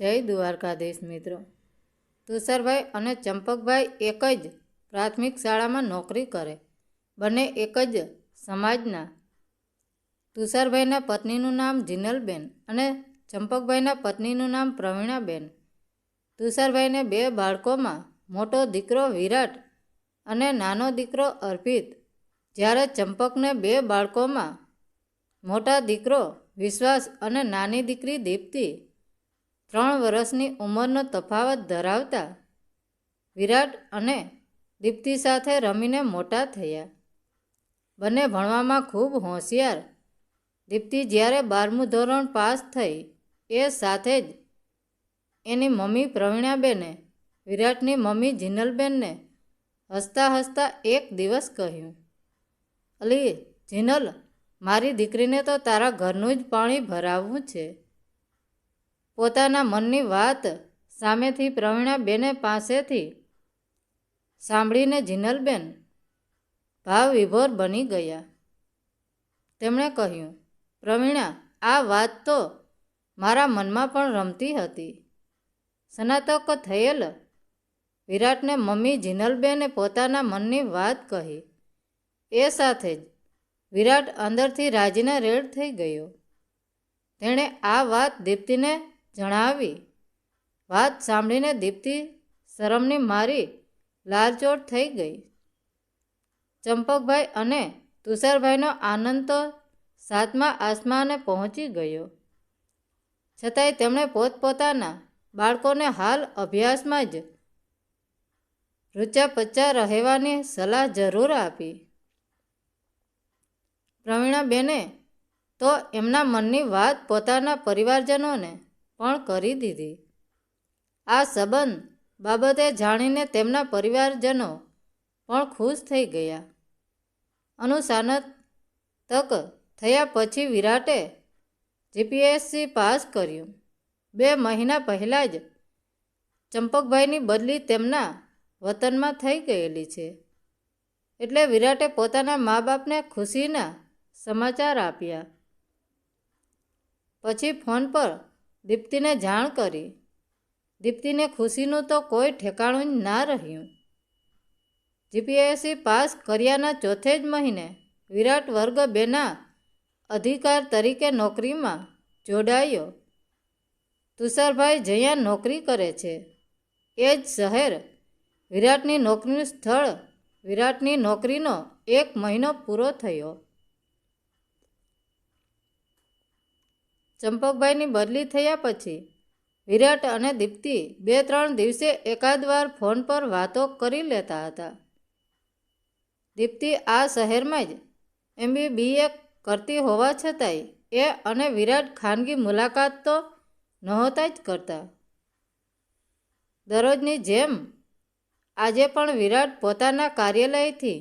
જય દ્વારકાધીશ મિત્રો. તુષારભાઈ અને ચંપકભાઈ એક જ પ્રાથમિક શાળામાં નોકરી કરે. બંને એક જ સમાજના. તુષારભાઈના પત્નીનું નામ જીનલબેન અને ચંપકભાઈના પત્નીનું નામ પ્રવીણાબેન. તુષારભાઈને બે બાળકોમાં મોટો દીકરો વિરાટ અને નાનો દીકરો અર્પિત. જ્યારે ચંપકને બે બાળકોમાં મોટા દીકરો વિશ્વાસ અને નાની દીકરી દીપ્તિ ત્રણ વર્ષની ઉંમરનો તફાવત ધરાવતા વિરાટ અને દીપ્તિ સાથે રમીને મોટા થયા. બંને ભણવામાં ખૂબ હોશિયાર. દીપ્તિ જ્યારે બારમું ધોરણ પાસ થઈ, એ સાથે જ એની મમ્મી પ્રવીણાબેને, વિરાટની મમ્મી જીનલબેનને હસતા હસતા એક દિવસ કહ્યું, અલી, જીનલ, મારી દીકરીને તો તારા ઘરનું જ પાણી ભરાવવું છે. પોતાના મનની વાત સામેથી પ્રવીણાબેને પાસેથી સાંભળીને જીનલબેન ભાવ વિભોર બની ગયા. તેમણે કહ્યું, પ્રવીણા, આ વાત તો મારા મનમાં પણ રમતી હતી. સ્નાતક થયેલ વિરાટને મમ્મી જીનલબેને પોતાના મનની વાત કહી. એ સાથે જ વિરાટ અંદરથી રાજીના રેડ થઈ ગયો. તેણે આ વાત દીપ્તિને જણાવી, વાત સાંભળીને દીપ્તિ શરમની મારી લાલચોટ થઈ ગઈ. ચંપકભાઈ અને તુષારભાઈનો આનંદ તો સાતમા આસમાને પહોંચી ગયો. છતાંય તેમણે પોતપોતાના બાળકોને હાલ અભ્યાસમાં જ રૂચા પચ્ચા રહેવાની સલાહ જરૂર આપી. પ્રવીણાબેને તો એમના મનની વાત પોતાના પરિવારજનોને પણ કરી દીધી. આ સંબંધ બાબતે જાણીને તેમના પરિવારજનો પણ ખુશ થઈ ગયા. અનુસાનત તક થયા પછી વિરાટે જીપીએસસી પાસ કર્યું. બે મહિના પહેલાં જ ચંપકભાઈની બદલી તેમના વતનમાં થઈ ગયેલી છે. એટલે વિરાટે પોતાના મા બાપને ખુશીના સમાચાર આપ્યા. પછી ફોન પર દીપ્તિને જાણ કરી. દીપ્તિને ખુશીનું તો કોઈ ઠેકાણું જ ના રહ્યું. જીપીએસસી પાસ કર્યાના ચોથે જ મહિને વિરાટ વર્ગ બેના અધિકાર તરીકે નોકરીમાં જોડાયો. તુષારભાઈ જ્યાં નોકરી કરે છે. એ જ શહેર વિરાટની નોકરીનું સ્થળ વિરાટની નોકરીનો એક મહિનો પૂરો થયો. ચંપકભાઈની બદલી થયા પછી વિરાટ અને દીપ્તિ બે ત્રણ દિવસે એકાદ વાર ફોન પર વાતો કરી લેતા હતા. દીપ્તિ આ શહેરમાં જ એમબીબીએ કરતી હોવા છતાંય એ અને વિરાટ ખાનગી મુલાકાત તો નહોતા જ કરતા. દરરોજની જેમ આજે પણ વિરાટ પોતાના કાર્યાલયથી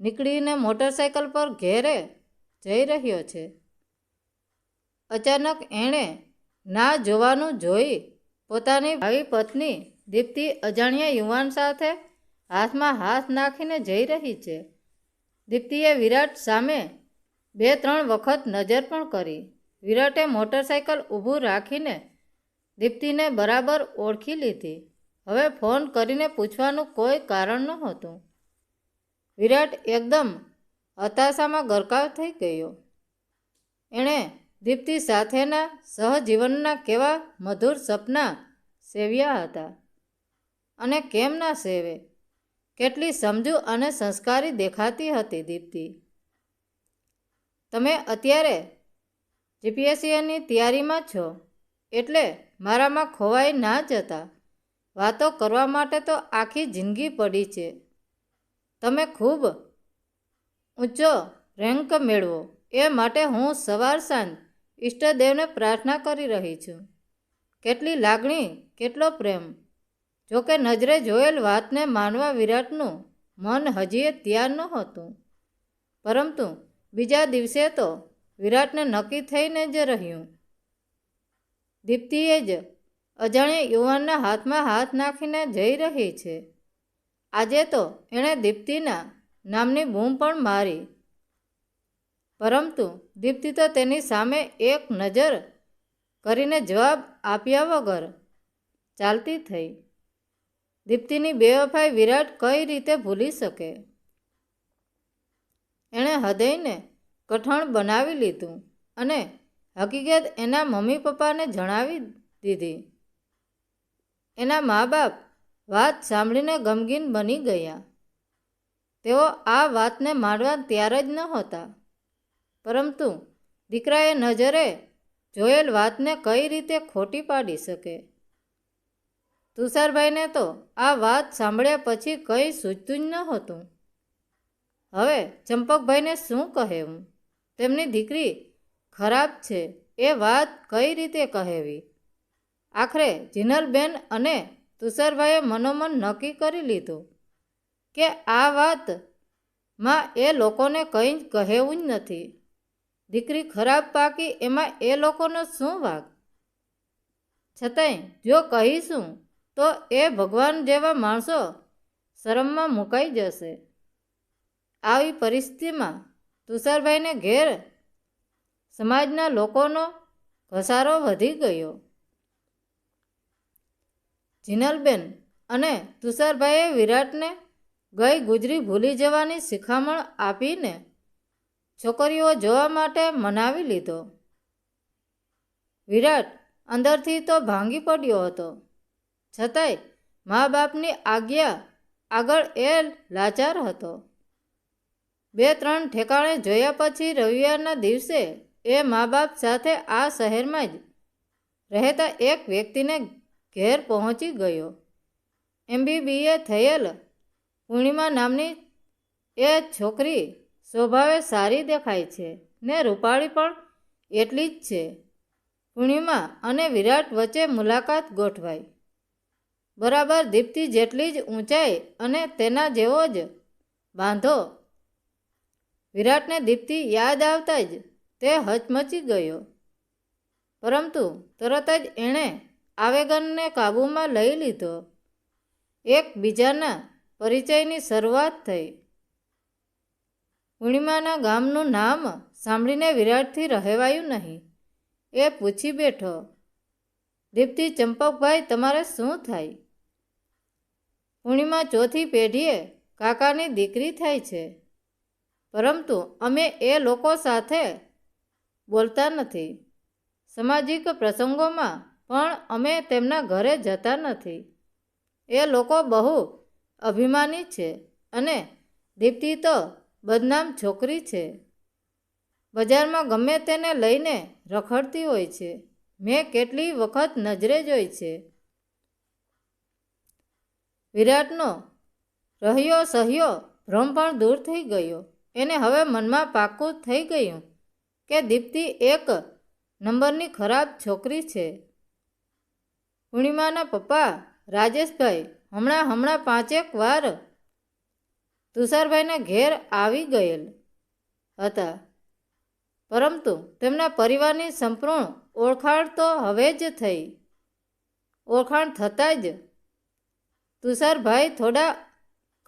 નીકળીને મોટરસાયકલ પર ઘેરે જઈ રહ્યો છે. અચાનક એણે ના જોવાનું જોઈ પોતાની ભાવી પત્ની દીપ્તિ અજાણ્યા યુવાન સાથે હાથમાં હાથ નાખીને જઈ રહી છે. દીપ્તિએ વિરાટ સામે બે ત્રણ વખત નજર પણ કરી. વિરાટે મોટરસાયકલ ઊભું રાખીને દીપ્તિને બરાબર ઓળખી લીધી. હવે ફોન કરીને પૂછવાનું કોઈ કારણ નહોતું. વિરાટ એકદમ હતાશામાં ગરકાવ થઈ ગયો. એણે દીપ્તિ સાથેના સહજીવનના કેવા મધુર સપના સેવ્યા હતા. અને કેમ ના સેવે? કેટલી સમજુ અને સંસ્કારી દેખાતી હતી દીપ્તિ. તમે અત્યારે જીપીએસસીની તૈયારીમાં છો, એટલે મારામાં ખોવાઈ ના જતા વાતો કરવા માટે તો આખી જિંદગી પડી છે. તમે ખૂબ ઊંચો રેન્ક મેળવો, એ માટે હું સવાર સાંજ ઈષ્ટદેવને પ્રાર્થના કરી રહી છું. કેટલી લાગણી, કેટલો પ્રેમ. જોકે નજરે જોયેલ વાતને માનવા વિરાટનું મન હજીએ તૈયાર નહોતું. પરંતુ બીજા દિવસે તો વિરાટને નક્કી થઈને જ રહ્યું. દીપ્તિએ જ અજાણ્યા યુવાનના હાથમાં હાથ નાખીને જઈ રહી છે. આજે તો એણે દીપ્તિના નામની બૂમ પણ મારી. પરંતુ દીપ્તિ તો તેની સામે એક નજર કરીને જવાબ આપ્યા વગર ચાલતી થઈ. દીપ્તિની બેવફાઈ વિરાટ કઈ રીતે ભૂલી શકે? એણે હૃદયને કઠણ બનાવી લીધું અને હકીકત એના મમ્મી પપ્પાને જણાવી દીધી. એના મા બાપ વાત સાંભળીને ગમગીન બની ગયા. તેઓ આ વાતને માનવા તૈયાર જ નહોતા. પરંતુ દીકરાએ નજરે જોયેલ વાતને કઈ રીતે ખોટી પાડી શકે? તુષારભાઈને તો આ વાત સાંભળ્યા પછી કંઈ સૂચતું જ નહોતું. હવે ચંપકભાઈને શું કહેવું? તેમની દીકરી ખરાબ છે એ વાત કઈ રીતે કહેવી? આખરે જીનલબેન અને તુષારભાઈએ મનોમન નક્કી કરી લીધું કે આ વાતમાં એ લોકોને કંઈ જ કહેવું જ નથી. દીકરી ખરાબ પાકી એમાં એ લોકોનો શું વાગ છતાંય જો કહીશું તો એ ભગવાન જેવા માણસો શરમમાં મુકાઈ જશે. આવી પરિસ્થિતિમાં તુષારભાઈને ઘેર સમાજના લોકોનો ઘસારો વધી ગયો. જીનલબેન અને તુષારભાઈએ વિરાટને ગઈ ગુજરી ભૂલી જવાની શિખામણ આપીને છોકરીઓ જોવા માટે મનાવી લીધો. વિરાટ અંદરથી તો ભાંગી પડ્યો હતો. છતાંય મા બાપની આજ્ઞા આગળ એ લાચાર હતો. બે ત્રણ ઠેકાણે જોયા પછી રવિવારના દિવસે એ મા બાપ સાથે આ શહેરમાં જ રહેતા એક વ્યક્તિને ઘેર પહોંચી ગયો. એમબીબીએ થયેલ પૂર્ણિમા નામની એ છોકરી સ્વભાવે સારી દેખાય છે ને રૂપાળી પણ એટલી જ છે. પૂર્ણિમા અને વિરાટ વચ્ચે મુલાકાત ગોઠવાઈ. બરાબર દીપ્તિ જેટલી જ ઊંચાઈ અને તેના જેવો જ બાંધો. વિરાટને દીપ્તિ યાદ આવતા જ તે હચમચી ગયો. પરંતુ તરત જ એણે આવેગનને કાબૂમાં લઈ લીધો. એકબીજાના પરિચયની શરૂઆત થઈ. પૂર્ણિમાના ગામનું નામ સાંભળીને વિરાટથી રહેવાયું નહીં. એ પૂછી બેઠો, દીપ્તિ ચંપકભાઈ, તમારે શું થાય? પૂર્ણિમા ચોથી પેઢીએ કાકાની દીકરી થાય છે. પરંતુ અમે એ લોકો સાથે બોલતા નથી. સામાજિક પ્રસંગોમાં પણ અમે તેમના ઘરે જતા નથી. એ લોકો બહુ અભિમાની છે અને દીપ્તિ તો બદનામ છોકરી છે. બજારમાં ગમે તેને લઈને રખડતી હોય છે. મેં કેટલી વખત નજરે જોઈ છે. વિરાટનો રહ્યો સહ્યો ભ્રમ પણ દૂર થઈ ગયો. એને હવે મનમાં પાકું થઈ ગયું કે દીપ્તિ એક નંબરની ખરાબ છોકરી છે. પૂર્ણિમાના પપ્પા રાજેશભાઈ હમણાં હમણાં પાંચેક વાર તુષારભાઈના ઘેર આવી ગયેલ હતા. પરંતુ તેમના પરિવારની સંપૂર્ણ ઓળખાણ તો હવે જ થઈ. ઓળખાણ થતાં જ તુષારભાઈ થોડા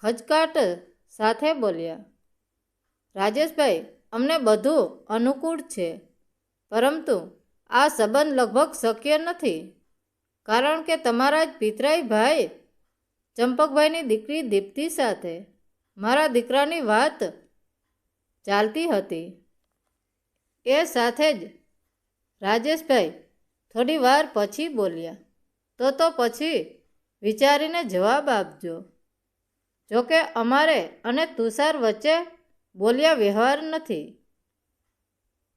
ખચકાટ સાથે બોલ્યા, રાજેશભાઈ, અમને બધું અનુકૂળ છે, પરંતુ આ સંબંધ લગભગ શક્ય નથી, કારણ કે તમારા જ પિતરાઈ ભાઈ ચંપકભાઈની દીકરી દીપ્તિ સાથે મારા દીકરાની વાત ચાલતી હતી. એ સાથે જ રાજેશભાઈ થોડી વાર પછી બોલ્યા, તો તો પછી વિચારીને જવાબ આપજો. જોકે અમારે અને તુષાર વચ્ચે બોલ્યા વ્યવહાર નથી.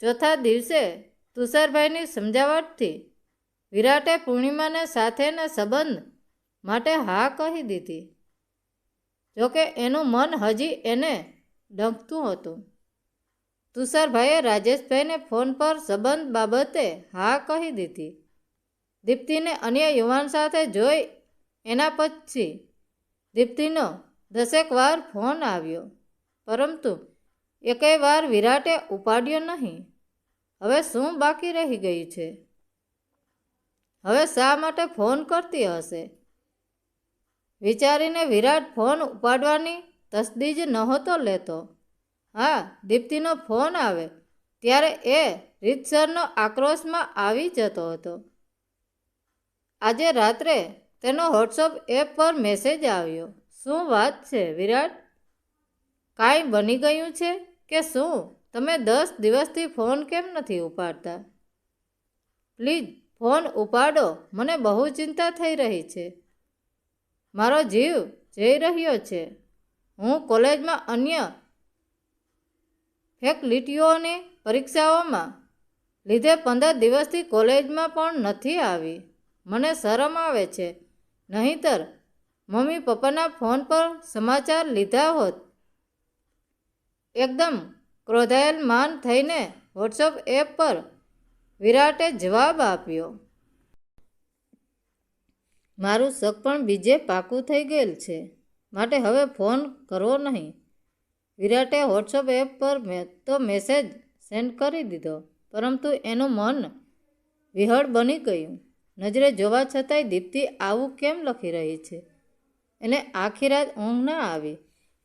ચોથા દિવસે તુષારભાઈની સમજાવટથી વિરાટે પૂર્ણિમાને સાથેના સંબંધ માટે હા કહી દીધી. જોકે એનું મન હજી એને ડંકતું હતું. તુષારભાઈએ રાજેશભાઈને ફોન પર સંબંધ બાબતે હા કહી દીધી. દીપ્તિને અન્ય યુવાન સાથે જોઈ એના પછી દીપ્તિનો દસેક વાર ફોન આવ્યો. પરંતુ એકેય વાર વિરાટે ઉપાડ્યો નહીં. હવે શું બાકી રહી ગયું છે? હવે શા માટે ફોન કરતી હશે? વિચારીને વિરાટ ફોન ઉપાડવાની તસદી જ નહોતો લેતો. હા, દીપ્તિનો ફોન આવે ત્યારે એ રીતસરનો આક્રોશમાં આવી જતો હતો. આજે રાત્રે તેનો વોટ્સઅપ એપ પર મેસેજ આવ્યો. શું વાત છે વિરાટ? કાંઈ બની ગયું છે કે શું? તમે દસ દિવસથી ફોન કેમ નથી ઉપાડતા? પ્લીઝ ફોન ઉપાડો. મને બહુ ચિંતા થઈ રહી છે. મારો જીવ જઈ રહ્યો છે. હું કોલેજમાં અન્ય ફેકલ્ટીઓની પરીક્ષાઓમાં લીધે પંદર દિવસથી કોલેજમાં પણ નથી આવી. મને શરમ આવે છે. નહીંતર, મમ્મી પપ્પાના ફોન પર સમાચાર લીધા હોત. એકદમ ક્રોધાયેલ માન થઈને વોટ્સઅપ એપ પર વિરાટે જવાબ આપ્યો. મારું શક પણ બીજે પાકું થઈ ગયેલ છે. માટે હવે ફોન કરવો નહીં. વિરાટે વોટ્સઅપ એપ પર તો મેસેજ સેન્ડ કરી દીધો. પરંતુ એનું મન વિહળ બની ગયું. નજરે જોવા છતાંય દીપ્તિ આવું કેમ લખી રહી છે? એને આખી રાત ઊંઘ ના આવી.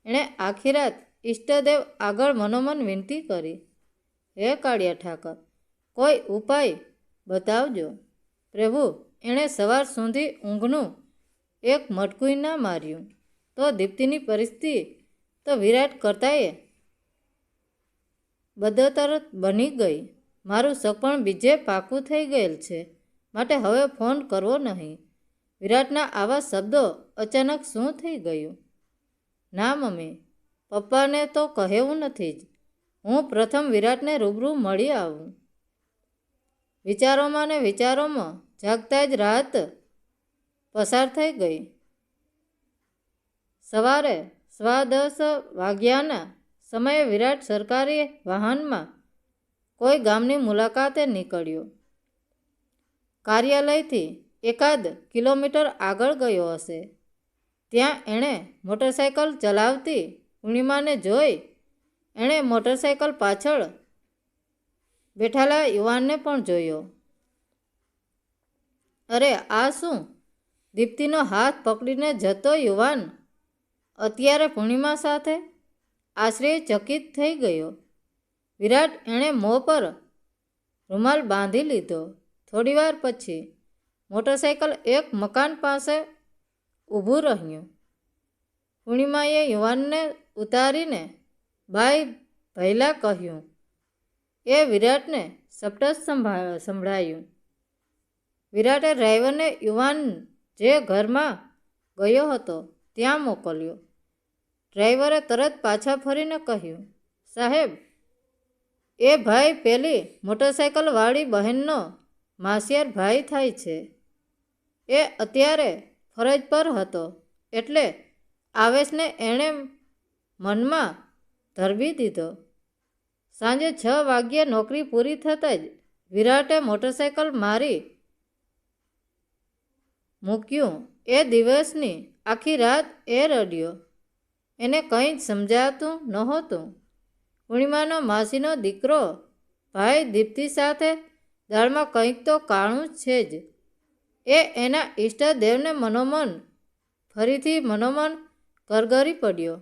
એણે આખી રાત ઈષ્ટદેવ આગળ મનોમન વિનંતી કરી. હે કાળિયા ઠાકર, કોઈ ઉપાય બતાવજો. પ્રભુ એણે સવાર સુધી ઊંઘનું એક મટકું ના માર્યું. તો દીપ્તિની પરિસ્થિતિ તો વિરાટ કરતાંય બદતર બની ગઈ. મારું સપણ બીજે પાકું થઈ ગયેલ છે. માટે હવે ફોન કરવો નહીં. વિરાટના આવા શબ્દો અચાનક શું થઈ ગયું? ના મમ્મી, પપ્પાને તો કહેવું નથી જ. હું પ્રથમ વિરાટને રૂબરૂ મળી આવું. વિચારોમાં ને વિચારોમાં જાગતા જ રાત પસાર થઈ ગઈ. સવારે સવા દસ વાગ્યાના સમયે વિરાટ સરકારી વાહનમાં કોઈ ગામની મુલાકાતે નીકળ્યો. કાર્યાલયથી એકાદ કિલોમીટર આગળ ગયો હશે. ત્યાં એણે મોટરસાયકલ ચલાવતી પૂર્ણિમાને જોઈ એણે મોટરસાયકલ પાછળ બેઠેલા યુવાનને પણ જોયો. અરે, આ શું? દીપ્તિનો હાથ પકડીને જતો યુવાન અત્યારે પૂર્ણિમા સાથે આશ્ચર્યચકિત થઈ ગયો. વિરાટ એણે મોં પર રૂમાલ બાંધી લીધો. થોડીવાર પછી મોટરસાયકલ એક મકાન પાસે ઊભું રહ્યું. પૂર્ણિમાએ યુવાનને ઉતારીને ભાઈ ભૈલા કહ્યું, એ વિરાટને સપટસ સંભા, સંભળાયું. વિરાટે ડ્રાઈવરને યુવાન જે ઘરમાં ગયો હતો ત્યાં મોકલ્યો. ડ્રાઈવરે તરત પાછા ફરીને કહ્યું, સાહેબ, એ ભાઈ પેલી મોટરસાયકલવાળી બહેનનો માસિયાર ભાઈ થાય છે. એ અત્યારે ફરજ પર હતો, એટલે આવેશને એણે મનમાં ધરબી દીધો. સાંજે છ વાગ્યે નોકરી પૂરી થતાં જ વિરાટે મોટરસાયકલ મારી મૂક્યું. એ દિવસની આખી રાત એ રડ્યો. એને કંઈ જ સમજાતું નહોતું. પૂર્ણિમાનો માસીનો દીકરો ભાઈ દીપ્તિ સાથે દાળમાં કંઈક તો કાણું છે જ. એ એના ઈષ્ટદેવને મનોમન, ફરીથી મનોમન કરગરી પડ્યો.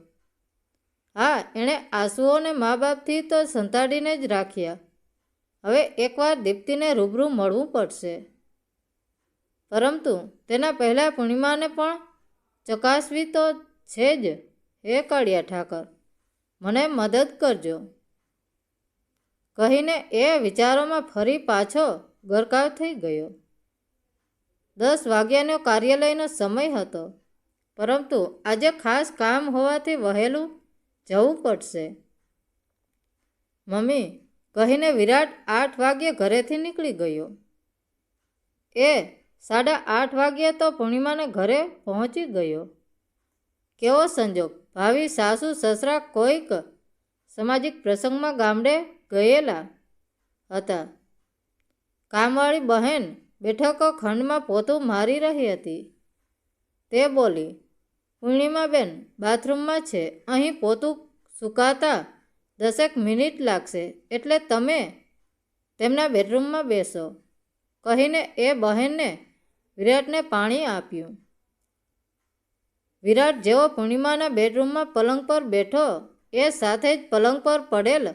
હા, એણે આંસુઓને મા બાપથી તો સંતાડીને જ રાખ્યા. હવે એકવાર દીપ્તિને રૂબરૂ મળવું પડશે. પરંતુ તેના પહેલાં પૂર્ણિમાને પણ ચકાસવી તો છે જ. હે કાળિયા ઠાકર, મને મદદ કરજો. કહીને એ વિચારોમાં ફરી પાછો ગરકાવ થઈ ગયો. દસ વાગ્યાનો કાર્યાલયનો સમય હતો, પરંતુ આજે ખાસ કામ હોવાથી વહેલું જવું પડશે. મમ્મી કહીને વિરાટ આઠ વાગ્યે ઘરેથી નીકળી ગયો. એ સાડા આઠ વાગ્યે તો પૂર્ણિમાને ઘરે પહોંચી ગયો. કેવો સંજોગ? ભાવિ, સાસુ, સસરા કોઈક સામાજિક પ્રસંગમાં ગામડે ગયેલા હતા. કામવાળી બહેન બેઠકો ખંડમાં પોતું મારી રહી હતી. તે બોલી પૂર્ણિમાબેન બાથરૂમમાં છે. અહીં પોતું સુકાતા દસેક મિનિટ લાગશે. એટલે તમે તેમના બેડરૂમમાં બેસો. કહીને એ બહેનને વિરાટને પાણી આપ્યું. વિરાટ જેવો પૂર્ણિમાના બેડરૂમમાં પલંગ પર બેઠો, એ સાથે જ પલંગ પર પડેલ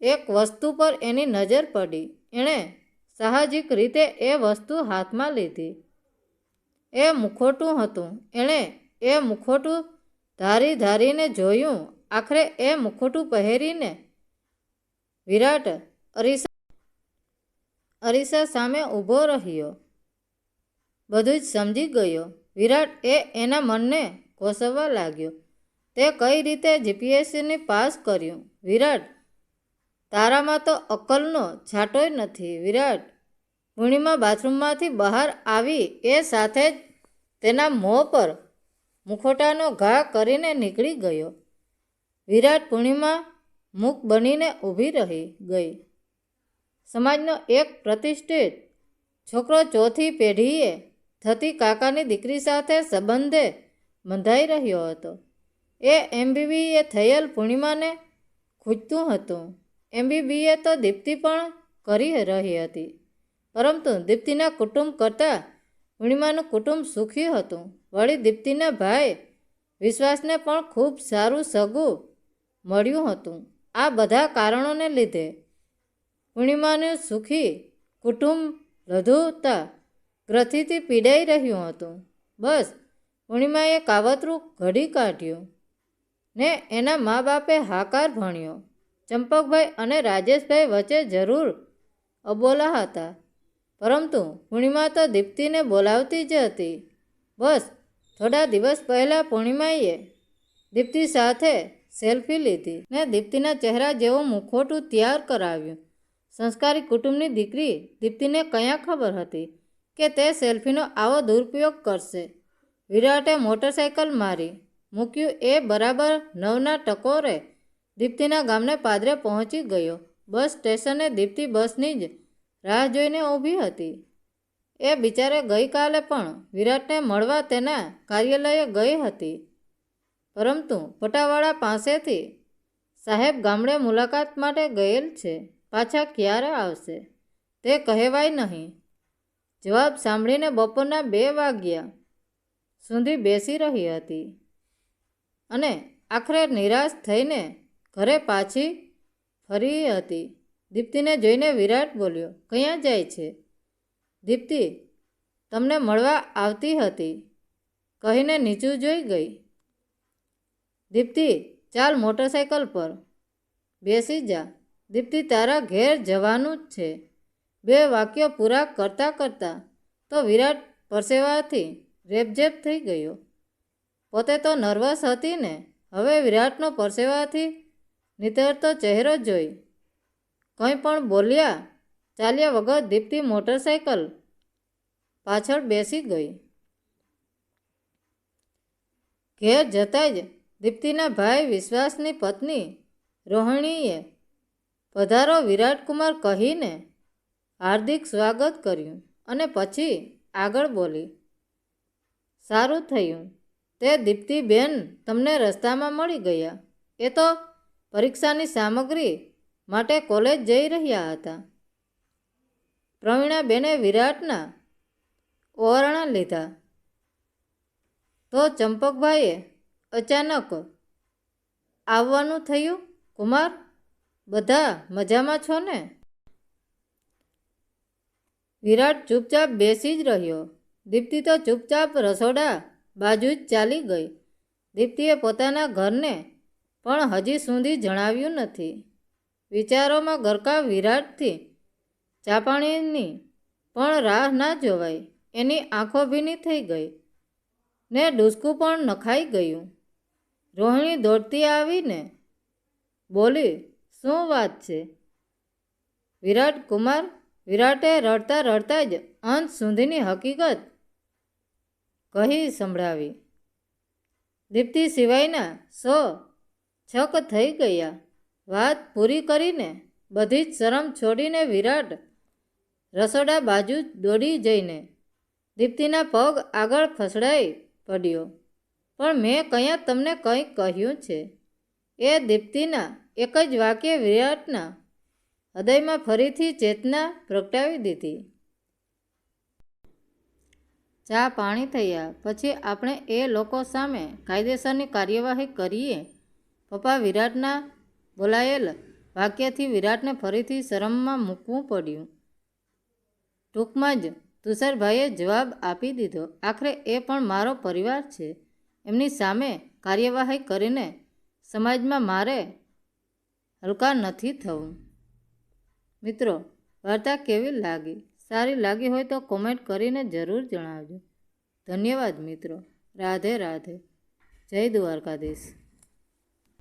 એક વસ્તુ પર એની નજર પડી. એણે સાહજિક રીતે એ વસ્તુ હાથમાં લીધી. એ મુખોટું હતું. એણે એ મુખોટું ધારી ધારીને જોયું. આખરે એ મુખોટું પહેરીને વિરાટ અરીસા અરીસા સામે ઊભો રહ્યો. બધું જ સમજી ગયો. વિરાટ એ એના મનને કોસવવા લાગ્યો. તે કઈ રીતે જીપીએસસીની પાસ કર્યું? વિરાટ, તારામાં તો અક્કલનો છાંટોય નથી. વિરાટ પૂર્ણિમા બાથરૂમમાંથી બહાર આવી એ સાથે જ તેના મોં પર મુખોટાનો ઘા કરીને નીકળી ગયો. વિરાટ પૂર્ણિમા મૂક બનીને ઊભી રહી ગઈ. સમાજનો એક પ્રતિષ્ઠિત છોકરો ચોથી પેઢીએ થતી કાકાની દીકરી સાથે સંબંધે બંધાઈ રહ્યો હતો. એ એમબીબીએ થયેલ પૂર્ણિમાને ખૂજતું હતું. એમબીબીએ તો દીપ્તિ પણ કરી રહી હતી. પરંતુ દીપ્તિના કુટુંબ કરતાં પૂર્ણિમાનું કુટુંબ સુખી હતું. વળી દીપ્તિના ભાઈ વિશ્વાસને પણ ખૂબ સારું સગું મળ્યું હતું. આ બધા કારણોને લીધે પૂર્ણિમાનું સુખી કુટુંબ લઘુતા ગ્રથિથી પીડાઈ રહ્યું હતું. બસ, પૂર્ણિમાએ કાવતરું ઘડી કાઢ્યું ને એના મા બાપે હાકાર ભણ્યો. ચંપકભાઈ અને રાજેશભાઈ વચ્ચે જરૂર અબોલા હતા. પરંતુ પૂર્ણિમા તો દીપ્તિને બોલાવતી જ હતી. બસ, થોડા દિવસ પહેલાં પૂર્ણિમાએ દીપ્તિ સાથે સેલ્ફી લીધી ને દીપ્તિના ચહેરા જેવું મુખોટું તૈયાર કરાવ્યું. સંસ્કારી કુટુંબની દીકરી દીપ્તિને કયા ખબર હતી? કે તે સેલ્ફીનો આવો દુરુપયોગ કરશે. વિરાટે મોટરસાયકલ મારી, મૂક્યું એ બરાબર નવના ટકોરે. દીપ્તિના ગામને પાદરે પહોંચી ગયો. બસ સ્ટેશને દીપ્તિ બસની જ રાહ જોઈને ઊભી હતી. એ બિચારે ગઈકાલે પણ વિરાટને મળવા તેના કાર્યાલયે ગઈ હતી. પરંતુ પટાવાળા પાસેથી સાહેબ ગામડે મુલાકાત માટે ગયેલ છે. પાછા ક્યારે આવશે? તે કહેવાય નહીં. જવાબ સાંભળીને બપોરના બે વાગ્યા સુધી બેસી રહી હતી અને આખરે નિરાશ થઈને ઘરે પાછી ફરી હતી. દીપ્તિને જોઈને વિરાટ બોલ્યો, ક્યાં જાય છે? દીપ્તિ, તમને મળવા આવતી હતી. કહીને નીચું જોઈ ગઈ. દીપ્તિ, ચાલ મોટરસાયકલ પર બેસી જા. દીપ્તિ તારા ઘેર જવાનું જ છે. બે વાક્યો પૂરા કરતાં કરતાં તો વિરાટ પરસેવાથી રેપઝેપ થઈ ગયો. પોતે તો નર્વસ હતી ને હવે વિરાટનો પરસેવાથી નીતરતો ચહેરો જોઈ. કંઈ પણ બોલ્યા, ચાલ્યા વગર દીપ્તિ મોટરસાયકલ પાછળ બેસી ગઈ. ઘેર જતાં જ દીપ્તિના ભાઈ વિશ્વાસની પત્ની રોહિણીએ પધારો વિરાટકુમાર કહીને હાર્દિક સ્વાગત કર્યું અને પછી આગળ બોલી, સારું થયું. તે દીપ્તિબેન તમને રસ્તામાં મળી ગયા. એ તો પરીક્ષાની સામગ્રી માટે કોલેજ જઈ રહ્યા હતા. પ્રવીણાબેને વિરાટના ઓરણા લીધા. તો ચંપકભાઈએ અચાનક આવવાનું થયું? કુમાર, બધા મજામાં છો ને? વિરાટ ચૂપચાપ બેસી જ રહ્યો. દીપ્તિ તો ચૂપચાપ રસોડા બાજુ જ ચાલી ગઈ. દીપ્તિએ પોતાના ઘરને પણ હજી સુધી જણાવ્યું નથી. વિચારોમાં ગરકા વિરાટથી ચાપાણીની પણ રાહ ના જોવાય એની આંખો ભીની થઈ ગઈ. ને ડૂસકું પણ નખાઈ ગયું. રોહિણી દોડતી આવીને બોલી, શું વાત છે? વિરાટ કુમાર વિરાટે રડતા રડતા જ અંત સુધીની હકીકત કહી સંભળાવી. દીપ્તિ સિવાયના સો છક થઈ ગયા. વાત પૂરી કરીને બધી જ શરમ છોડીને વિરાટ રસોડા બાજુ દોડી જઈને દીપ્તિના પગ આગળ ફસડાઈ પડ્યો. પણ મેં કયા તમને કંઈક કહ્યું છે એ દીપ્તિના એક જ વાક્ય વિરાટના હૃદયમાં ફરીથી ચેતના પ્રગટાવી દીધી. ચા પાણી થયા. પછી આપણે એ લોકો સામે કાયદેસરની કાર્યવાહી કરીએ. પપ્પા વિરાટના બોલાયેલ વાક્યથી વિરાટને ફરીથી શરમમાં મૂકવું પડ્યું. ટૂંકમાં જ તુષારભાઈએ જવાબ આપી દીધો. આખરે એ પણ મારો પરિવાર છે. એમની સામે કાર્યવાહી કરીને સમાજમાં મારે હલકા નથી થવું. મિત્રો, વાર્તા કેવી લાગી? સારી લાગી હોય તો કોમેન્ટ કરીને જરૂર જણાવજો. ધન્યવાદ મિત્રો. રાધે રાધે. જય દ્વારકાધીશ.